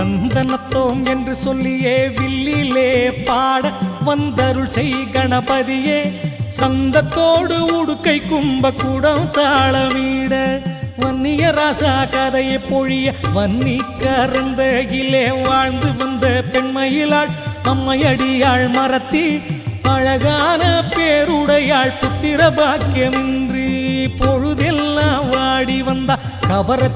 சந்தனத்தோம் என்று சொல்லியே வில்லிலே பாட வந்தருள் செய் கணபதியே. சந்தத்தோடு உடுக்கை கும்ப கூடம் தாளமீட வன்னிய ராசா கதையை பொழிய வன்னி கரந்தகிலே வாழ்ந்து வந்த பெண்மயிலாள் அம்மையடியாள் மரத்தி அழகான பேருடையாள் புத்திர பாக்கியமின்றி பொழுதெல்லாம் வாடி வந்தா கபர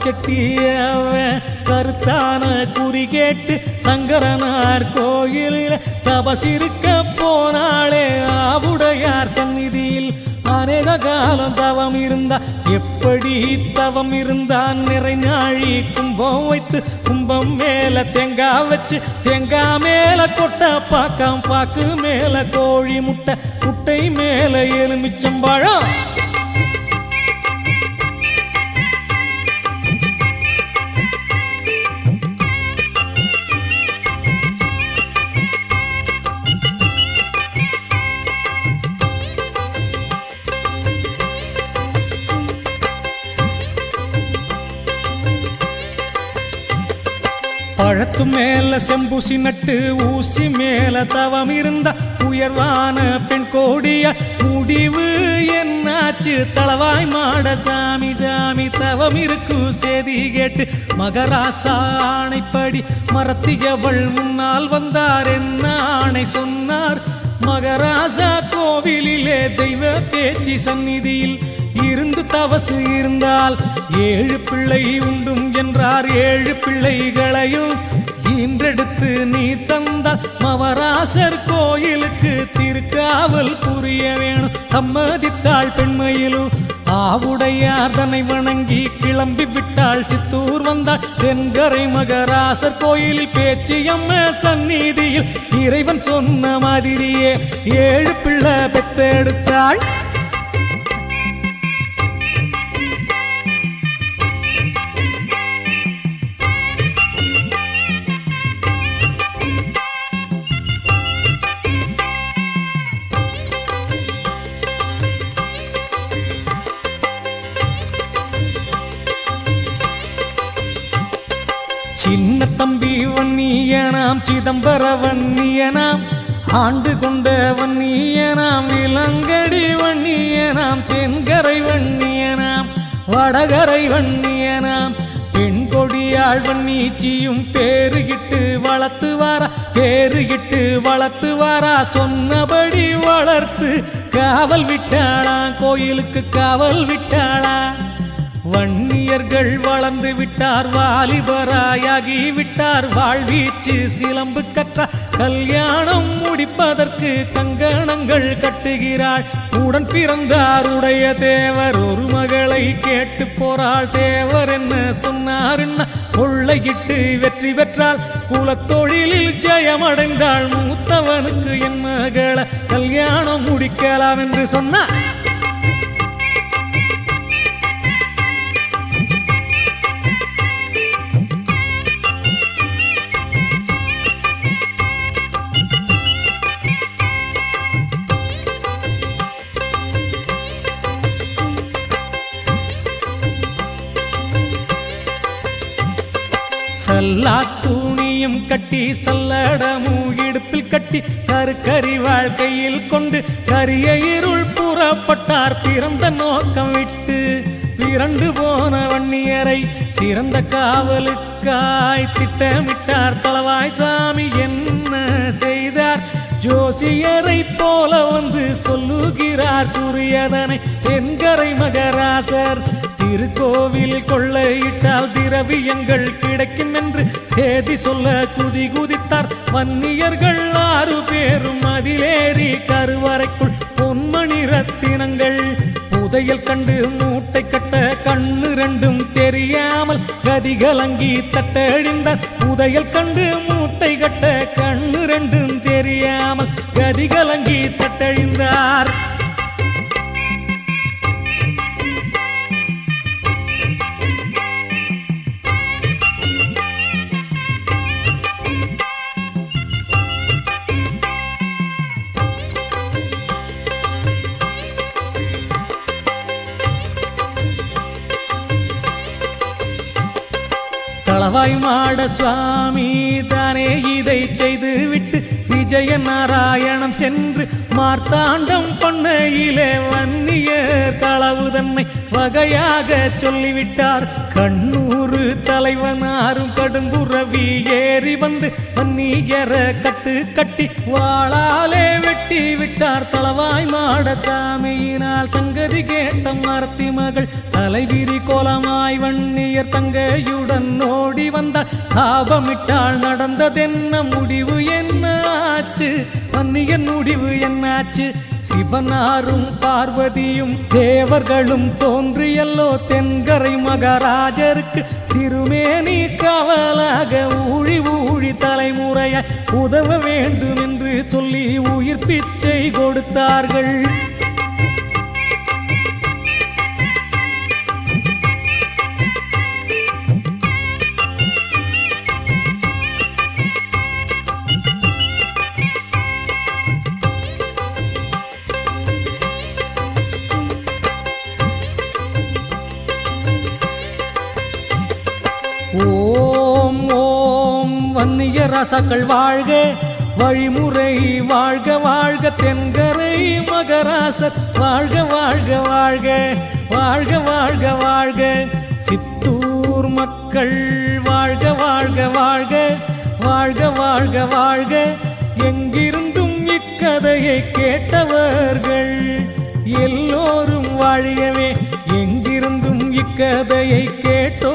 கருத்தான குறி கேட்டு சங்கரனார் கோயிலில் தபசிருக்க போனாளே. ஆவுடையார் சந்நிதியில் அநேக காலம் தவம் இருந்தா எப்படி தவம் இருந்தான்? நிறை நாழி கும்பம் வைத்து கும்பம் மேல தேங்காய் வச்சு தேங்காய் மேல கொட்ட பாக்காம் பாக்கு மேல கோழி முட்டை முட்டை மேல எலுமிச்சம்பழம். பழத்து மேல செம்பூசி நட்டு ஊசி மேல தவம் இருந்த உயர்வான பெண் கோடிய? முடிவு என்னாச்சு? தளவாய் மாட சாமி சாமி தவம் இருக்கு சேதி கேட்டு மகராசா ஆணைப்படி மரத்தியவள் முன்னால் வந்தார் என்ன ஆணை சொன்னார். மகராசா கோவிலிலே தெய்வ பேச்சு சந்நிதியில் இருந்து தவசு இருந்தால் ஏழு பிள்ளை உண்டும் என்றார். ஏழு பிள்ளைகளையும் ஈன்றெடுத்து நீ தந்தால் மவராசர் கோயிலுக்கு திருக்காவல் புரிய வேணும். சம்மதித்தாள் பெண்மையிலும் ஆவுடையார் தன்னை வணங்கி கிளம்பி விட்டாள். சித்தூர் வந்தாள் தென்கரை மகராசர் கோயிலில் பேச்சு அம்ம சந்நிதியில். இறைவன் சொன்ன மாதிரியே ஏழு பிள்ளை பெத்தெடுத்தாள் சின்ன தம்பி வன்னியனாம் சிதம்பர வன்னியனாம் ஆண்டு கொண்ட வன்னியனாம் இளங்கடி வன்னியனாம் தென்கரை வன்னியனாம் வடகரை வன்னியனாம். பெண் கொடியாள் வன்னீச்சியும் பேருகிட்டு வளர்த்து வாரா பேருகிட்டு வளர்த்து வாரா சொன்னபடி வளர்த்து காவல் விட்டாளா கோயிலுக்கு காவல் விட்டாளா? வன்னியர்கள் வளர்ந்து விட்டார் வாலிபராயாகி விட்டார். வாழ்வீச்சு சிலம்பு கற்ற கல்யாணம் முடிப்பதற்கு கங்கணங்கள் கட்டுகிறாள். உடன் பிறந்தார் உடைய தேவர் ஒரு மகளை கேட்டு போறாள். தேவர் என்ன சொன்னார் என்ன? கொள்ளையிட்டு வெற்றி பெற்றாள். குலத்தொழிலில் ஜெயமடைந்தாள். மூத்தவனுக்கு என் மகளை கல்யாணம் முடிக்கலாம் என்று சொன்னார். சல்லா தூணியும் கட்டி சல்லடமும் இடுப்பில் கட்டி கருக்கறி வாழ்க்கையில் கொண்டு கரிய இருள் புறப்பட்டார் பிறந்த நோக்கம் விட்டு பிறண்டு போன வன்னியரை சிறந்த காவலுக்காய் திட்டமிட்டார். தளவாய் சாமி என்ன செய்தார்? ஜோசியரை போல வந்து சொல்லுகிறார். கூறியதனை தென்கரை மகராசர் திருக்கோவில் கொள்ளையிட்டால் திரவியங்கள் கிடைக்கும் என்று சேதி சொல்ல குதி குதித்தார். வன்னியர்கள் ஆறு பேரும் அதிலேறி கருவறைக்குள் பொன்மணி ரத்தினங்கள். புதையல் கண்டு மூட்டை கட்ட கண்ணு ரெண்டும் தெரியாமல் கதிகலங்கி தட்டழிந்தார். புதையல் கண்டு மூட்டை கட்ட கண்ணு ரெண்டும் தெரியாமல் கதிகலங்கி தட்டழிந்தார். தலவாய் மாட சுவாமி தானே இதை செய்து விட்டு விஜய நாராயணம் சென்று மார்த்தாண்டம் பொன்னையிலே வன்னியர் தன்னை வகையாக சொல்லிவிட்டார். கண்ணூறு தலைவனாரும் கடும்புறவி ஏறி வந்து வன்னியர கட்டு கட்டி வாழாலே வெட்டி விட்டார். தலவாய் மாட சாமியினால் சங்கதி கேட்ட மரத்தி மகள். தலைவிரி கோலமாய் வன்னியர் தங்கையுடன் ஓடி வந்தார். சாபமிட்டால் நடந்ததென்ன முடிவு என்ன? என்னாச்சு? பன்னியன் முடிவு என்னாச்சு? சிவனாரும் பார்வதியும் தேவர்களும் தோன்றியல்லோ தென்கரை மகாராஜருக்கு. திருமேனி காவலாக ஊழி ஊழி தலைமுறைய உதவ வேண்டும் என்று சொல்லி உயிர் பிச்சை கொடுத்தார்கள். வன்னிய ரசக்கள் வாழ்க வழிமுறை வாழ்க வாழ்க தென்கரை மகராசர். வாழ்க வாழ்க வாழ்க வாழ்க வாழ்க வாழ்க. சித்தூர் மக்கள் வாழ்க வாழ்க வாழ்க வாழ்க வாழ்க வாழ்க. எங்கிருந்தும் இக்கதையை கேட்டவர்கள் எல்லோரும் வாழியவே எங்கிருந்தும் இக்கதையை கேட்டோ